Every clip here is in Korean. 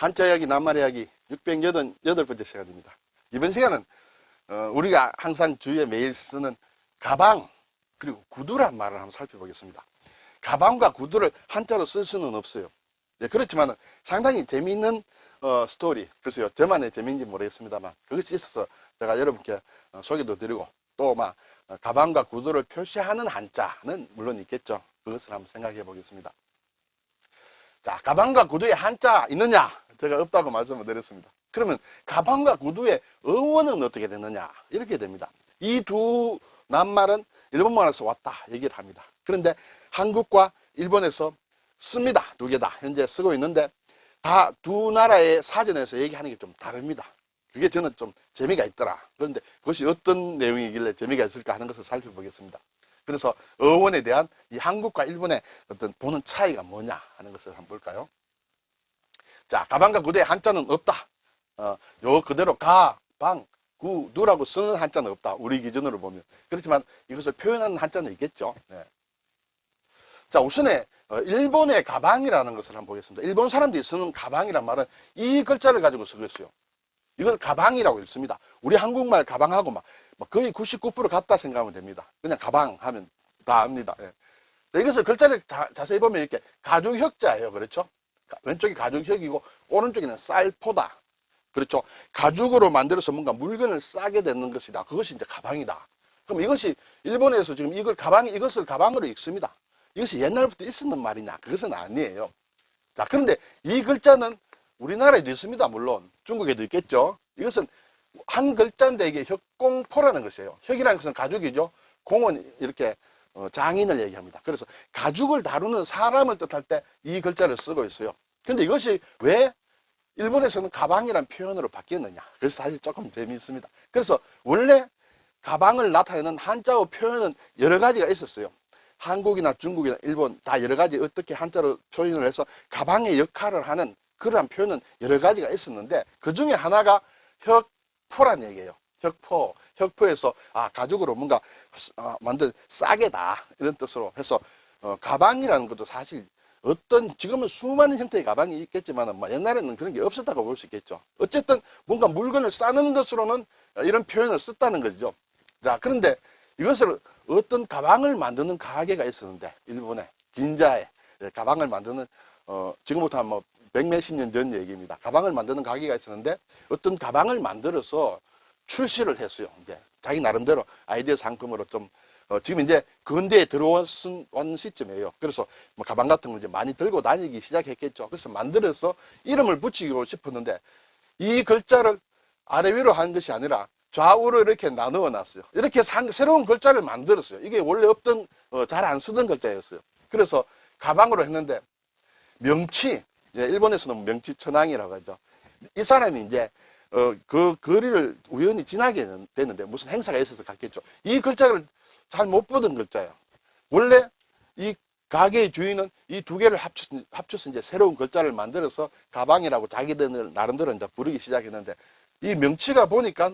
한자 이야기, 낱말 이야기 688번째 시간입니다. 이번 시간은 어, 우리가 항상 주위에 매일 쓰는 가방 그리고 구두란 말을 한번 살펴보겠습니다. 가방과 구두를 한자로 쓸 수는 없어요. 네, 그렇지만 상당히 재미있는 어, 스토리, 글쎄요, 저만의 재미인지 모르겠습니다만 그것이 있어서 제가 여러분께 어, 소개도 드리고 또막 가방과 구두를 표시하는 한자는 물론 있겠죠. 그것을 한번 생각해 보겠습니다. 자, 가방과 구두에 한자 있느냐? 제가 없다고 말씀을 드렸습니다. 그러면 가방과 구두의 어원은 어떻게 되느냐? 이렇게 됩니다. 이 두 낱말은 일본말에서 왔다 얘기를 합니다. 그런데 한국과 일본에서 씁니다. 두 개 다 현재 쓰고 있는데 다 두 나라의 사전에서 얘기하는 게 좀 다릅니다. 그게 저는 좀 재미가 있더라. 그런데 그것이 어떤 내용이길래 재미가 있을까 하는 것을 살펴보겠습니다. 그래서 어원에 대한 이 한국과 일본의 어떤 보는 차이가 뭐냐 하는 것을 한번 볼까요? 자, 가방과 구두에 한자는 없다. 어, 요 그대로 가, 방, 구, 두라고 쓰는 한자는 없다. 우리 기준으로 보면. 그렇지만 이것을 표현하는 한자는 있겠죠. 네. 자, 우선에 어, 일본의 가방이라는 것을 한번 보겠습니다. 일본 사람들이 쓰는 가방이란 말은 이 글자를 가지고 쓰고 있어요. 이걸 가방이라고 읽습니다. 우리 한국말 가방하고 막, 막 거의 99% 같다 생각하면 됩니다. 그냥 가방 하면 다 압니다. 예. 자, 이것을 글자를 자, 세히 보면 이렇게 가죽 혁자예요. 그렇죠? 가- 왼쪽이 가죽혁이고 오른쪽에는 쌀포다. 그렇죠? 가죽으로 만들어서 뭔가 물건을 싸게 되는 것이다. 그것이 이제 가방이다. 그럼 이것이 일본에서 지금 이걸 가방 이것을 가방으로 읽습니다. 이것이 옛날부터 있었는 말이냐? 그것은 아니에요. 자, 그런데 이 글자는 우리나라에도 있습니다. 물론 중국에도 있겠죠. 이것은 한 글자인데 이게 혁공포라는 것이에요. 혁이라는 것은 가죽이죠. 공은 이렇게 어, 장인을 얘기합니다. 그래서 가죽을 다루는 사람을 뜻할 때 이 글자를 쓰고 있어요. 근데 이것이 왜 일본에서는 가방이라는 표현으로 바뀌었느냐? 그래서 사실 조금 재미있습니다. 그래서 원래 가방을 나타내는 한자어 표현은 여러 가지가 있었어요. 한국이나 중국이나 일본 다 여러 가지 어떻게 한자로 표현을 해서 가방의 역할을 하는 그러한 표현은 여러 가지가 있었는데 그 중에 하나가 혁포란 얘기예요. 혁포. 혁포에서 아 가죽으로 뭔가 어, 만든 싸게다 이런 뜻으로 해서 어, 가방이라는 것도 사실 어떤 지금은 수많은 형태의 가방이 있겠지만 뭐 옛날에는 그런 게 없었다고 볼 수 있겠죠. 어쨌든 뭔가 물건을 싸는 것으로는 이런 표현을 썼다는 거죠. 자 그런데 이것을 어떤 가방을 만드는 가게가 있었는데 일본에 긴자에 가방을 만드는 어, 지금부터 한뭐 백몇십 년 전 얘기입니다. 가방을 만드는 가게가 있었는데 어떤 가방을 만들어서 출시를 했어요. 이제 자기 나름대로 아이디어 상품으로 좀 어, 지금 이제 근대에 들어온 온 시점이에요. 그래서 뭐 가방 같은 걸 이제 많이 들고 다니기 시작했겠죠. 그래서 만들어서 이름을 붙이고 싶었는데 이 글자를 아래 위로 한 것이 아니라 좌우로 이렇게 나누어 놨어요. 이렇게 상- 새로운 글자를 만들었어요. 이게 원래 없던 어, 잘 안 쓰던 글자였어요. 그래서 가방으로 했는데 명치 일본에서는 명치 천왕이라고 하죠. 이 사람이 이제 어, 그 거리를 우연히 지나게 됐는데 무슨 행사가 있어서 갔겠죠. 이 글자를 잘 못 보던 글자예요. 원래 이 가게의 주인은 이 두 개를 합쳐서, 합쳐서 이제 새로운 글자를 만들어서 가방이라고 자기들 나름대로 이제 부르기 시작했는데 이 명치가 보니까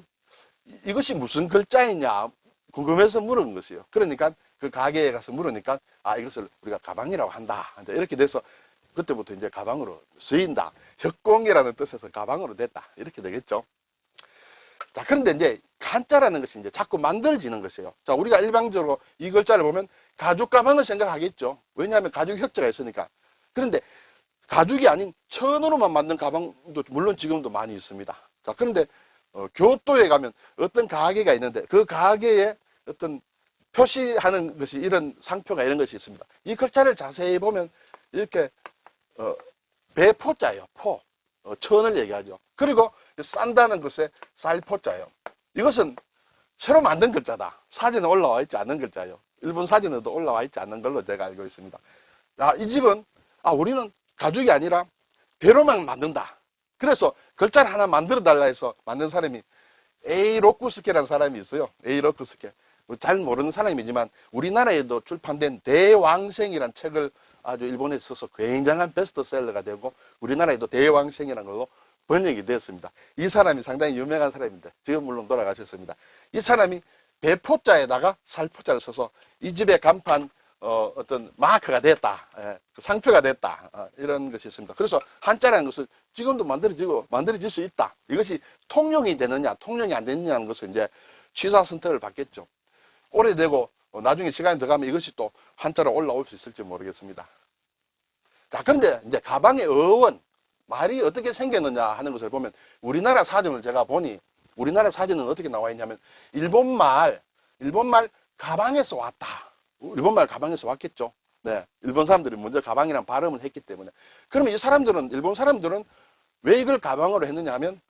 이- 이것이 무슨 글자이냐 궁금해서 물은 것이요. 그러니까 그 가게에 가서 물으니까 아 이것을 우리가 가방이라고 한다. 이렇게 돼서 그때부터 이제 가방으로 쓰인다. 혁공이라는 뜻에서 가방으로 됐다. 이렇게 되겠죠. 자, 그런데 이제 한자라는 것이 이제 자꾸 만들어지는 것이에요. 자, 우리가 일반적으로 이 글자를 보면 가죽 가방을 생각하겠죠. 왜냐하면 가죽 혁자가 있으니까. 그런데 가죽이 아닌 천으로만 만든 가방도 물론 지금도 많이 있습니다. 자, 그런데 어, 교토에 가면 어떤 가게가 있는데 그 가게에 어떤 표시하는 것이 이런 상표가 이런 것이 있습니다. 이 글자를 자세히 보면 이렇게 어, 배포자예요. 포. 어, 천을 얘기하죠. 그리고 싼다는 것에 쌀포자예요. 이것은 새로 만든 글자다. 사진에 올라와 있지 않는 글자예요. 일본 사진에도 올라와 있지 않는 걸로 제가 알고 있습니다. 아, 이 집은 아, 우리는 가죽이 아니라 배로만 만든다. 그래서 글자를 하나 만들어 달라 해서 만든 사람이 에이 로쿠스케라는 사람이 있어요. 에이 로쿠스케. 뭐잘 모르는 사람이지만 우리나라에도 출판된 대왕생이라는 책을 아주 일본에 써서 굉장한 베스트셀러가 되고 우리나라에도 대왕생이라는 걸로 번역이 되었습니다. 이 사람이 상당히 유명한 사람인데 지금 물론 돌아가셨습니다. 이 사람이 배포자에다가 살포자를 써서 이 집의 간판 어, 어떤 마크가 됐다. 예, 그 상표가 됐다. 어, 이런 것이 있습니다. 그래서 한자라는 것은 지금도 만들어지고 만들어질 수 있다. 이것이 통용이 되느냐, 통용이 안 되느냐는 것은 이제 취사 선택을 받겠죠. 오래되고 어, 나중에 시간이 더 가면 이것이 또 한자로 올라올 수 있을지 모르겠습니다. 자, 그런데 이제 가방의 어원, 말이 어떻게 생겼느냐 하는 것을 보면 우리나라 사전을 제가 보니 우리나라 사전은 어떻게 나와 있냐면 일본말, 일본말 가방에서 왔다. 일본말 가방에서 왔겠죠. 네. 일본 사람들이 먼저 가방이란 발음을 했기 때문에. 그러면 이 사람들은, 일본 사람들은 왜 이걸 가방으로 했느냐 하면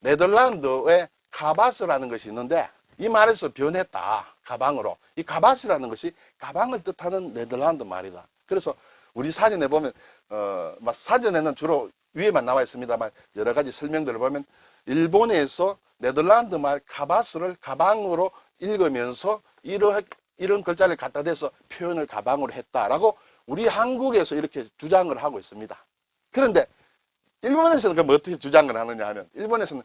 네덜란드의 카바스라는 것이 있는데 이 말에서 변했다. 가방으로. 이 카바스라는 것이 가방을 뜻하는 네덜란드 말이다. 그래서 우리 사전에 보면, 어, 막 사전에는 주로 위에만 나와 있습니다만 여러 가지 설명들을 보면 일본에서 네덜란드 말 카바스를 가방으로 읽으면서 이러, 이런 글자를 갖다 대서 표현을 가방으로 했다라고 우리 한국에서 이렇게 주장을 하고 있습니다. 그런데 일본에서는 그럼 어떻게 주장을 하느냐 하면 일본에서는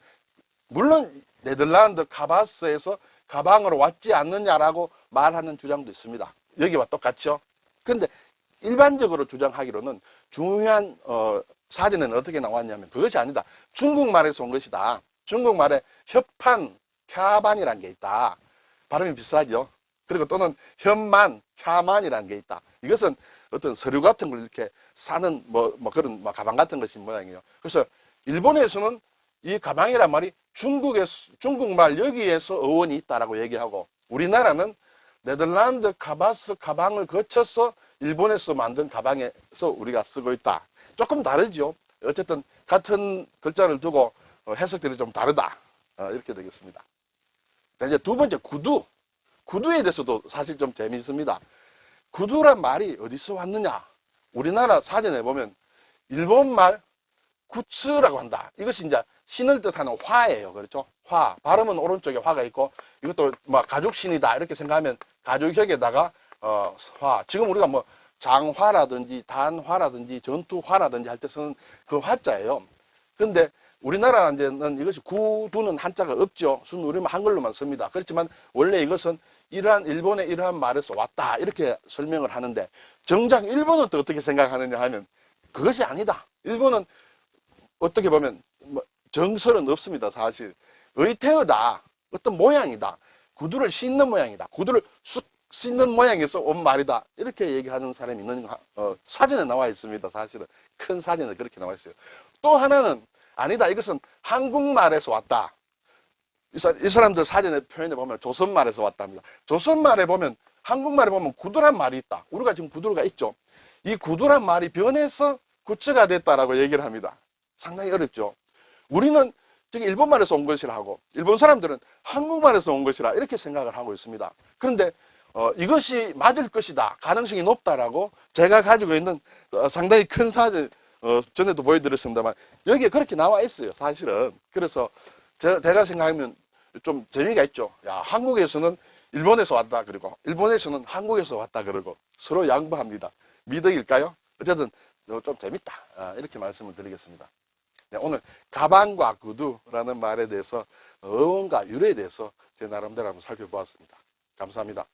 물론 네덜란드 카바스에서 가방으로 왔지 않느냐라고 말하는 주장도 있습니다. 여기와 똑같죠. 그런데 일반적으로 주장하기로는 중요한 어, 사전에는 어떻게 나왔냐면 그것이 아니다. 중국말에서 온 것이다. 중국말에 협판, 캬반이라는 게 있다. 발음이 비슷하죠. 그리고 또는 현만, 캬만이라는 게 있다. 이것은 어떤 서류 같은 걸 이렇게 싸는 뭐, 뭐 그런 뭐 가방 같은 것이 모양이에요. 그래서 일본에서는 이 가방이란 말이 중국에서, 중국말 여기에서 어원이 있다라고 얘기하고 우리나라는 네덜란드 카바스 가방을 거쳐서 일본에서 만든 가방에서 우리가 쓰고 있다. 조금 다르죠. 어쨌든 같은 글자를 두고 어, 해석들이 좀 다르다. 어, 이렇게 되겠습니다. 자, 이제 두 번째 구두. 구두에 대해서도 사실 좀 재미있습니다. 구두란 말이 어디서 왔느냐? 우리나라 사전에 보면 일본말 구츠라고 한다. 이것이 이제 신을 뜻하는 화예요. 그렇죠? 화. 발음은 오른쪽에 화가 있고 이것도 뭐 가죽신이다. 이렇게 생각하면 가죽혁에다가 어, 화. 지금 우리가 뭐 장화라든지 단화라든지 전투화라든지 할 때 쓰는 그 화자예요. 근데 우리나라는 이것이 구두는 한자가 없죠. 순 우리만 한글로만 씁니다. 그렇지만 원래 이것은 이러한 일본의 이러한 말에서 왔다 이렇게 설명을 하는데 정작 일본은 또 어떻게 생각하느냐 하면 그것이 아니다. 일본은 어떻게 보면 뭐 정설은 없습니다. 사실 의태어다. 어떤 모양이다. 구두를 신는 모양이다. 구두를 쑥 씻는 모양에서 온 말이다. 이렇게 얘기하는 사람이 있는 어, 사전에 나와 있습니다. 사실은 큰 사전에 그렇게 나와 있어요. 또 하나는 아니다. 이것은 한국말에서 왔다. 이, 사, 이 사람들 사전에 표현해 보면 조선말에서 왔답니다. 조선말에 보면 한국말에 보면 구두란 말이 있다. 우리가 지금 구두가 있죠. 이 구두란 말이 변해서 구츠가 됐다라고 얘기를 합니다. 상당히 어렵죠. 우리는 저기 일본말에서 온 것이라 하고 일본 사람들은 한국말에서 온 것이라 이렇게 생각을 하고 있습니다. 그런데 어, 이것이 맞을 것이다. 가능성이 높다라고 제가 가지고 있는 어, 상당히 큰 사실 어, 전에도 보여드렸습니다만 여기에 그렇게 나와 있어요. 사실은. 그래서 제, 제가 생각하면 좀 재미가 있죠. 야 한국에서는 일본에서 왔다 그러고 일본에서는 한국에서 왔다 그러고 서로 양보합니다. 미덕일까요? 어쨌든 어, 좀 재밌다. 아, 이렇게 말씀을 드리겠습니다. 네, 오늘 가방과 구두라는 말에 대해서 어원과 유래에 대해서 제 나름대로 한번 살펴보았습니다. 감사합니다.